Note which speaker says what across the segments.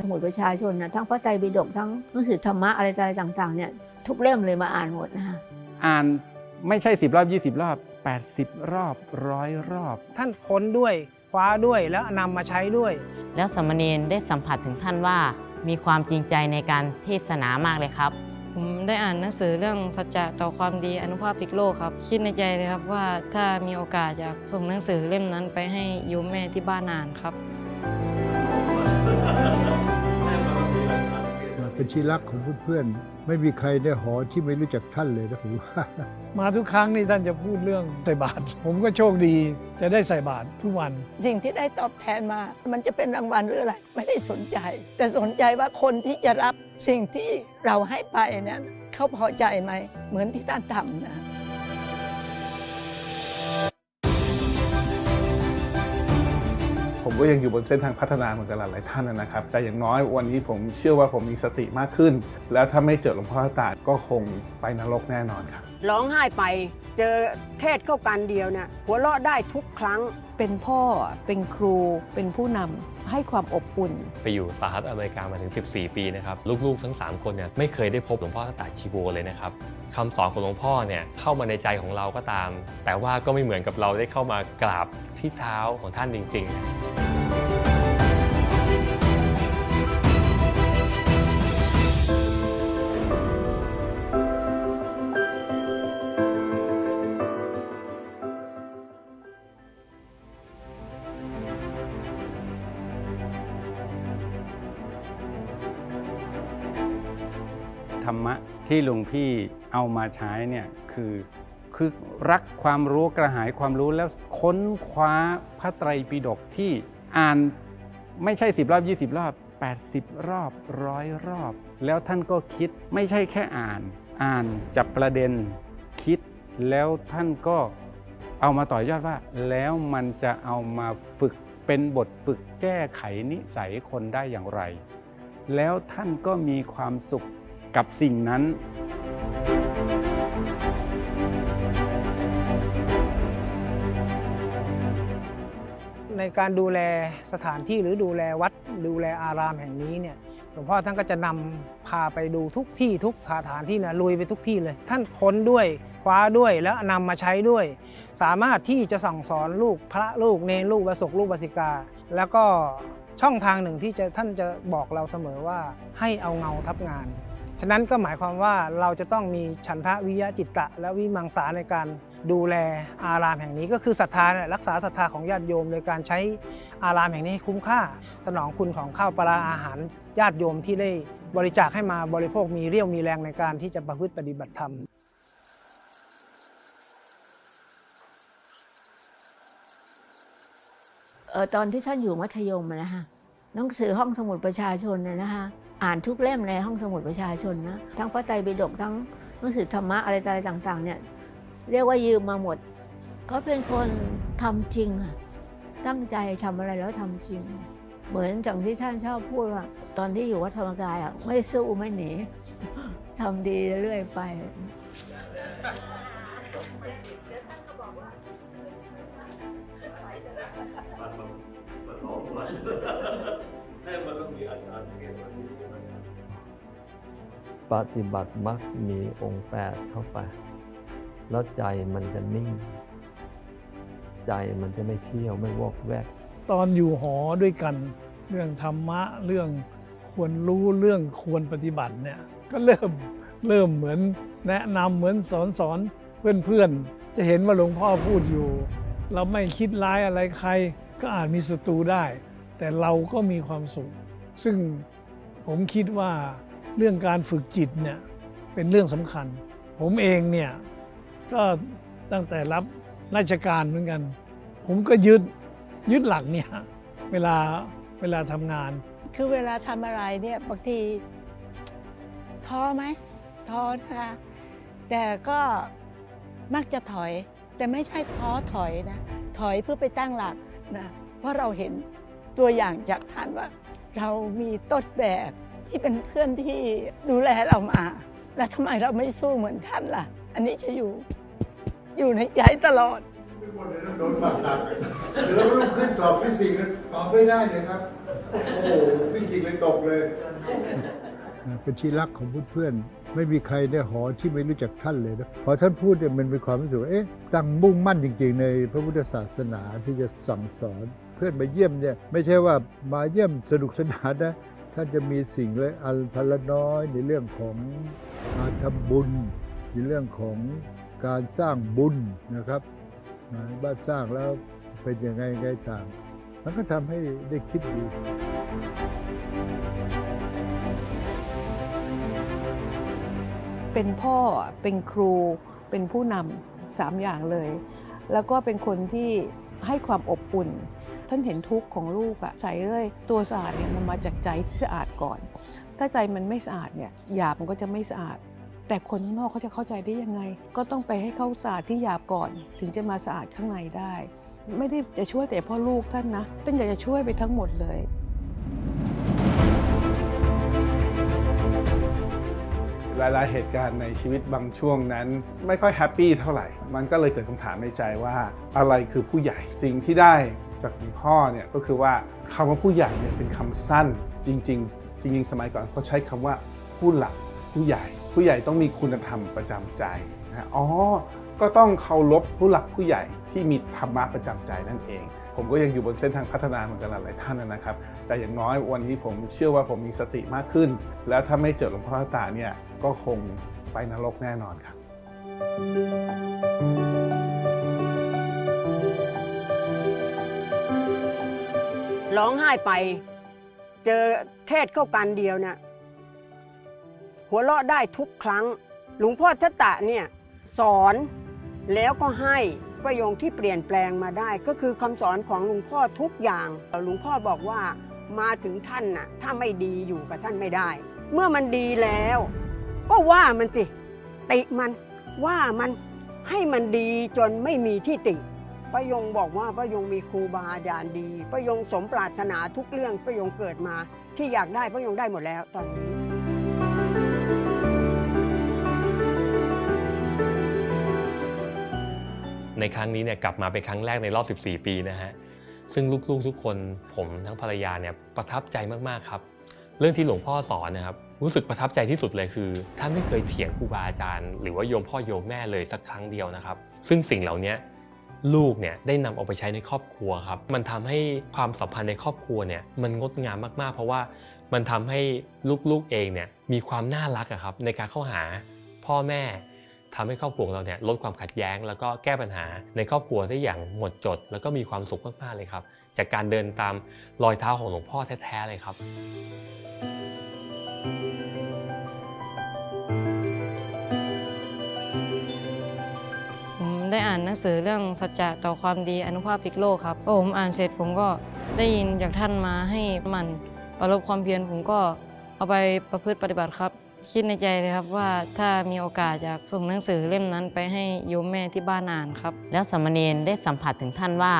Speaker 1: องสมุดประชาชนนะทั้งพระไตรปิฎกทั้งหนังสือธรรมะอะไรอะไรต่างๆเนี่ยทุกเล่มเลยมาอ่านหมดนะคะ
Speaker 2: อ่านไม่ใช่ 10 รอบ 20 รอบ 80 รอบร้อยรอบ
Speaker 3: ท่านค้นด้วยคว้าด้วยแล้วนำมาใช้ด้วย
Speaker 4: แล้วสามเณรได้สัมผัสถึงท่านว่า มีความจริงใจในการเทศนามากเลยครับ
Speaker 5: ผมได้อ่านหนังสือเรื่องสัจจะต่อความดีอนุภาพพลิกโลกครับ คิดในใจเลยครับว่าถ้ามีโอกาสอยากส่งหนังสือเล่มนั้นไปให้โยมแม่ที่บ้านอ่านครับ
Speaker 6: เป็นที่รักของเพื่อนๆ ไม่มีใครในหอที่ไม่รู้จักท่านเลยนะผมว่า
Speaker 7: มาทุกครั้งนี่ท่านจะพูดเรื่องใส่บาตรผมก็โชคดีจะได้ใส่บาตรทุกวัน
Speaker 1: สิ่งที่ได้ตอบแทนมา มันจะเป็นรางวัลหรืออะไร ไม่ได้สนใจ แต่สนใจว่าคนที่จะรับสิ่งที่เราให้ไปเนี่ยเขาพอใจไหม เหมือนที่ท่านทำนะ
Speaker 8: ผมก็ยังอยู่บนเส้นทางพัฒนาเหมือนกับหลายๆท่านนะครับ แต่อย่างน้อยวันนี้ผมเชื่อว่าผมมีสติมากขึ้น แล้วถ้าไม่เจอหลวงพ่อตาดก็คงไปนรกแน่นอนครับ
Speaker 9: ร้องไห้ไปเจอเทศเข้ากันเดียวเนี่ยหัวเราะได้ทุกครั้ง
Speaker 10: เป็นพ่อเป็นครูเป็นผู้นำ ให้ความอบอุ่น
Speaker 11: ไปอยู่สหรัฐอเมริกามาถึง 14 ปีนะครับลูกๆ ทั้ง 3 คนเนี่ยไม่เคยได้พบหลวงพ่อตาชีโวเลยนะครับคำสอนของหลวงพ่อเนี่ยเข้ามาในใจของเราก็ตาม แต่ว่าก็ไม่เหมือนกับเราได้เข้ามากราบที่เท้าของท่านจริง ๆ
Speaker 2: ธรรมะที่หลวงพี่เอามาใช้เนี่ยคือคือรักความรู้กระหายความรู้แล้วค้นคว้าพระไตรปิฎกที่อ่านไม่ใช่ 10 รอบ 20 รอบ 80 รอบร้อยรอบ แล้วท่านก็คิดไม่ใช่แค่อ่าน อ่านจับประเด็นคิดแล้วท่านก็เอามาต่อยอดว่า แล้วมันจะเอามาฝึกเป็นบทฝึกแก้ไขนิสัยคนได้อย่างไร แล้วท่านก็มีความสุข กับสิ่งนั้น
Speaker 3: ในการดูแลสถานที่หรือดูแลวัดดูแลอารามแห่งนี้เนี่ยหลวงพ่อท่านก็จะนำพาไปดูทุกที่ทุกสถานที่นะลุยไปทุกที่เลย ท่านค้นด้วยคว้าด้วยแล้วนำมาใช้ด้วย สามารถที่จะสั่งสอนลูกพระลูกเนรลูกวสกลูกวสิกา แล้วก็ช่องทางหนึ่งที่จะท่านจะบอกเราเสมอว่าให้เอาเงาทับงาน ฉะนั้นก็หมายความว่าเราจะต้องมีฉันทะวิยะจิตตะ และวิมังสาในการดูแลอารามแห่งนี้ ก็คือศรัทธาเนี่ยรักษาศรัทธาของญาติโยมโดยการใช้อารามแห่งนี้ให้คุ้มค่า สนองคุณของข้าวปลาอาหารญาติโยมที่ได้บริจาคให้มาบริโภคมีเรี่ยวมีแรงในการที่จะประพฤติปฏิบัติธรรม
Speaker 1: เออตอนที่ท่านอยู่มัธยมนะคะหนังสือห้องสมุดประชาชนเนี่ยนะคะ อ่านทุกเล่มในห้องสมุดประชาชนนะทั้งพระไตรปิฎกทั้งหนังสือธรรมะอะไรอะไรต่างๆเนี่ยเรียกว่ายืมมาหมดเขาเป็นคนทำจริงอะตั้งใจทำอะไรแล้วทำจริง เหมือนอย่างที่ท่านชอบพูดว่าตอนที่อยู่วัดธรรมกายอะไม่สู้ไม่หนีทำดีเรื่อยไป
Speaker 12: ปฏิบัติมักมีองค์แปดเข้าไป แล้วใจมันจะนิ่ง ใจมันจะไม่เที่ยวไม่วอกแวก
Speaker 7: ตอนอยู่หอด้วยกัน เรื่องธรรมะเรื่องควรรู้เรื่องควรปฏิบัติเนี่ยก็เริ่มเริ่มเหมือนแนะนำเหมือนสอนสอนเพื่อนๆ จะเห็นว่าหลวงพ่อพูดอยู่ เราไม่คิดร้ายอะไรใคร ก็อาจมีศัตรูได้ แต่เราก็มีความสุข ซึ่งผมคิดว่า เรื่องการฝึกจิตเนี่ยเป็นเรื่องสำคัญ ผมเองเนี่ยก็ตั้งแต่รับราชการเหมือนกัน ผมก็ยึดยึดหลักเนี่ยเวลาเวลาทำงาน
Speaker 1: คือเวลาทำอะไรเนี่ยบางทีท้อไหมท้อนะคะแต่ก็มักจะถอย แต่ไม่ใช่ท้อถอยนะ ถอยเพื่อไปตั้งหลักนะว่าเราเห็นตัวอย่างจากท่านว่า เรามีต้นแบบ ที่เป็นเพื่อนที่ดูแลเรามา แล้วทำไมเราไม่สู้เหมือนท่านล่ะ อันนี้จะอยู่อยู่ในใจตลอด
Speaker 6: โดนบัตรหนักแล้วลุกขึ้นสอบฟิสิกส์ตอบไม่ได้เลยครับ โอ้ฟิสิกส์เลยตกเลย เป็นที่รักของเพื่อนๆไม่มีใครในหอที่ไม่รู้จักท่านเลยนะพอท่านพูดเนี่ยมันเป็นความรู้สึกว่าเอ๊ะตั้งมุ่งมั่นจริง ๆ ในพระพุทธศาสนาที่จะสั่งสอน เพื่อนมาเยี่ยมเนี่ยไม่ใช่ว่ามาเยี่ยมสนุกสนานนะ ท่านจะมีสิ่งเลยอันพนละน้อยในเรื่องของการทำบุญ ในเรื่องของการสร้างบุญนะครับบ้านสร้างแล้วเป็นยังไงไงต่าง มันก็ทำให้ได้คิดดู
Speaker 10: เป็นพ่อเป็นครูเป็นผู้นำสามอย่างเลย แล้วก็เป็นคนที่ให้ความอบอุ่น ท่านเห็นทุกข์ของลูกอะใส่เลยตัวสะอาดเนี่ยมันมาจากใจที่สะอาดก่อน ถ้าใจมันไม่สะอาดเนี่ยหยาบมันก็จะไม่สะอาด แต่คนข้างนอกเขาจะเข้าใจได้ยังไง ก็ต้องไปให้เขาสะอาดที่หยาบก่อน ถึงจะมาสะอาดข้างในได้ ไม่ได้จะช่วยแต่พ่อลูกท่านนะท่านอยากจะช่วยไปทั้งหมดเลย
Speaker 8: หลาย ๆ เหตุการณ์ในชีวิตบางช่วงนั้น ไม่ค่อยแฮปปี้เท่าไหร่ มันก็เลยเกิดคำถามในใจว่าอะไรคือผู้ใหญ่ สิ่งที่ได้ จากหลวงพ่อเนี่ยก็คือว่าคำว่าผู้ใหญ่เนี่ยเป็นคำสั้นจริง ๆ จริง ๆ สมัยก่อนเขาใช้คำว่าผู้หลักผู้ใหญ่ ผู้ใหญ่ต้องมีคุณธรรมประจำใจนะอ๋อก็ต้องเคารพผู้หลักผู้ใหญ่ที่มีธรรมะประจำใจนั่นเอง ผมก็ยังอยู่บนเส้นทางพัฒนาเหมือนกันหลายท่านนะครับ แต่อย่างน้อยวันนี้ผมเชื่อว่าผมมีสติมากขึ้น แล้วถ้าไม่เจอหลวงพ่อตาเนี่ยก็คงไปนรกแน่นอนครับ
Speaker 9: ร้องไห้ไป เจอเทศเข้ากันเดียวเนี่ยหัวเราะได้ทุกครั้ง หลวงพ่อทัตตะเนี่ยสอนแล้วก็ให้ประโยคที่เปลี่ยนแปลงมาได้ ก็คือคำสอนของหลวงพ่อทุกอย่างหลวงพ่อบอกว่ามาถึงท่านน่ะถ้าไม่ดีอยู่กับท่านไม่ได้ เมื่อมันดีแล้ว ก็ว่ามันสิ ติมันว่ามันให้มันดีจนไม่มีที่ติ ป้ายงบอกว่าป้ายงมีครูบาอาจารย์ดีป้ายงสมปรารถนาทุกเรื่องป้ายงเกิดมา ที่อยากได้ป้ายงได้หมดแล้วตอนนี้
Speaker 11: ในครั้งนี้เนี่ยกลับมาเป็นครั้งแรกในรอบ 14 ปีนะฮะ ซึ่งลูกๆทุกคนผมทั้งภรรยาเนี่ยประทับใจมากๆครับ เรื่องที่หลวงพ่อสอนนะครับรู้สึกประทับใจที่สุดเลยคือท่านไม่เคยเถียงครูบาอาจารย์ หรือว่าโยมพ่อโยมแม่เลยสักครั้งเดียวนะครับ ซึ่งสิ่งเหล่านี้ ลูกเนี่ยได้นำเอาไปใช้ในครอบครัวครับ มันทำให้ความสัมพันธ์ในครอบครัวเนี่ยมันงดงามมากๆ เพราะว่ามันทำให้ลูกๆเองเนี่ยมีความน่ารักครับในการเข้าหาพ่อแม่ทำให้ครอบครัวเราเนี่ยลดความขัดแย้ง แล้วก็แก้ปัญหาในครอบครัวได้อย่างหมดจด แล้วก็มีความสุขมากๆเลยครับ จากการเดินตามรอยเท้าของหลวงพ่อแท้ๆเลยครับ
Speaker 5: ได้อ่านหนังสือเรื่องสัจจะต่อความดีอนุภาพพลิกโลกครับพอผมอ่านเสร็จผมก็ได้ยินจากท่านมาให้มันประลบความเพียรผมก็เอาไปประพฤติปฏิบัติครับ คิดในใจเลยครับว่าถ้ามีโอกาสอยากส่งหนังสือเล่มนั้นไปให้โยมแม่ที่บ้านอ่านครับ
Speaker 4: แล้วสามเณรได้สัมผัสถึงท่านว่า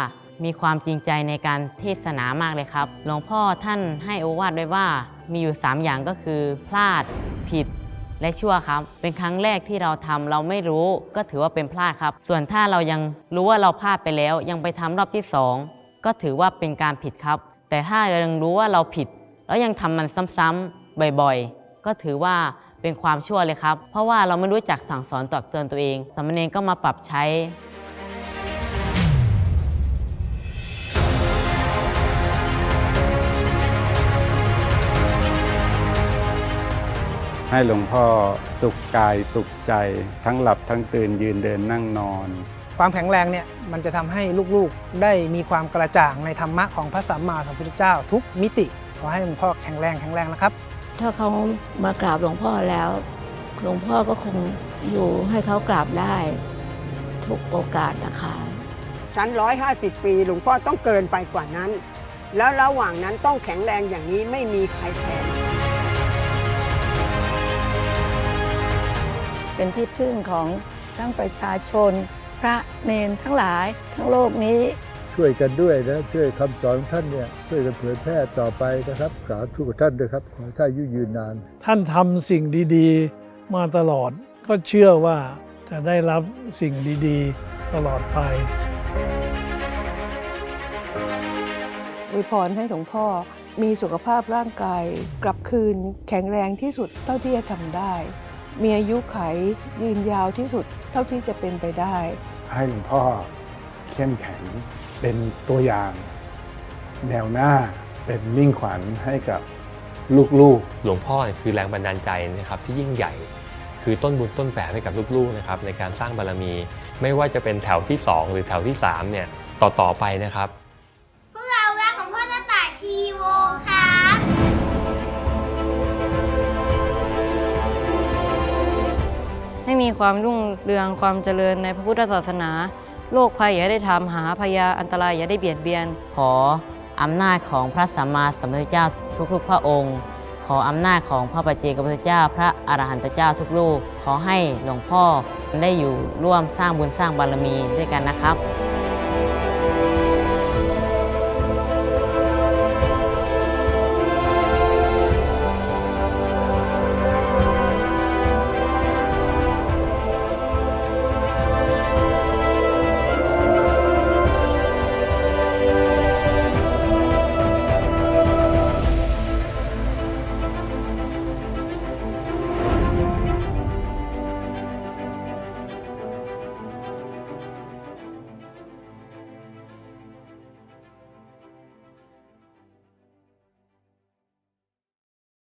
Speaker 4: มีความจริงใจในการเทศนามากเลยครับ หลวงพ่อท่านให้โอวาทไว้ว่า มีอยู่ 3 อย่างก็คือ พลาด ผิด และชั่วครับ เป็นครั้งแรกที่เราทำเราไม่รู้ก็ถือว่าเป็นพลาดครับ ส่วนถ้าเรายังรู้ว่าเราพลาดไปแล้ว ยังไปทำรอบที่สองก็ถือว่าเป็นการผิดครับ แต่ถ้าเรายังรู้ว่าเราผิด แล้วยังทำมันซ้ำๆบ่อยๆ ก็ถือว่าเป็นความชั่วเลยครับ เพราะว่าเราไม่รู้จักสั่งสอนตักเตือนตัวเองสามเณรก็มาปรับใช้
Speaker 2: ให้หลวงพ่อสุขกายสุขใจ ทั้งหลับทั้งตื่นยืนเดินนั่งนอน
Speaker 3: ความแข็งแรงเนี่ยมันจะทำให้ลูกๆได้มีความกระจ่างในธรรมะของพระสัมมาสัมพุทธเจ้า ทุกมิติขอให้หลวงพ่อแข็งแรงแข็งแรงนะครับ
Speaker 1: ถ้าเขามากราบหลวงพ่อแล้ว หลวงพ่อก็คงอยู่ให้เขากราบได้ ทุกโอกาสนะคะ
Speaker 9: ชั้นร้อยห้าสิบปีหลวงพ่อต้องเกินไปกว่านั้น แล้วระหว่างนั้นต้องแข็งแรงอย่างนี้ไม่มีใครแทน
Speaker 1: เป็นที่พึ่งของทั้งประชาชน พระเนนทั้งหลายทั้งโลกนี้
Speaker 6: ช่วยกันด้วยนะช่วยคำสอนของท่านเนี่ยช่วยกันเผยแพร่ต่อไปนะครับสาธุกับท่านด้วยครับขอให้ท่านอายุยืนนาน
Speaker 7: ท่านทำสิ่งดีๆ มาตลอดก็เชื่อว่าจะได้รับสิ่งดีๆ ตลอดไป
Speaker 10: อวยพรให้หลวงพ่อมีสุขภาพร่างกาย กลับคืนแข็งแรงที่สุดเท่าที่จะทำได้ มีอายุไขยืนยาวที่สุดเท่าที่จะเป็นไปได้
Speaker 8: ให้หลวงพ่อเข้มแข็งเป็นตัวอย่าง แนวหน้าเป็นมิ่งขวัญให้กับลูกๆ
Speaker 11: หลวงพ่อเนี่ยคือแรงบันดาลใจนะครับที่ยิ่งใหญ่ คือต้นบุญต้นแบบให้กับลูกๆนะครับในการสร้างบารมี ไม่ว่าจะเป็นแถวที่ 2 หรือแถวที่3เนี่ยต่อๆไปนะครับ
Speaker 5: ให้มีความรุ่งเรืองความเจริญในพระพุทธศาสนาโรคภัยอย่าได้ทำหาพยาอันตรายอย่าได้เบียดเบียน
Speaker 4: ขออำนาจของพระสัมมาสัมพุทธเจ้าทุกๆ พระองค์ ขออำนาจของพระปัจเจกพุทธเจ้า พระอรหันตเจ้าทุกลูก ขอให้หลวงพ่อได้อยู่ร่วมสร้างบุญสร้างบารมีด้วยกันนะครับ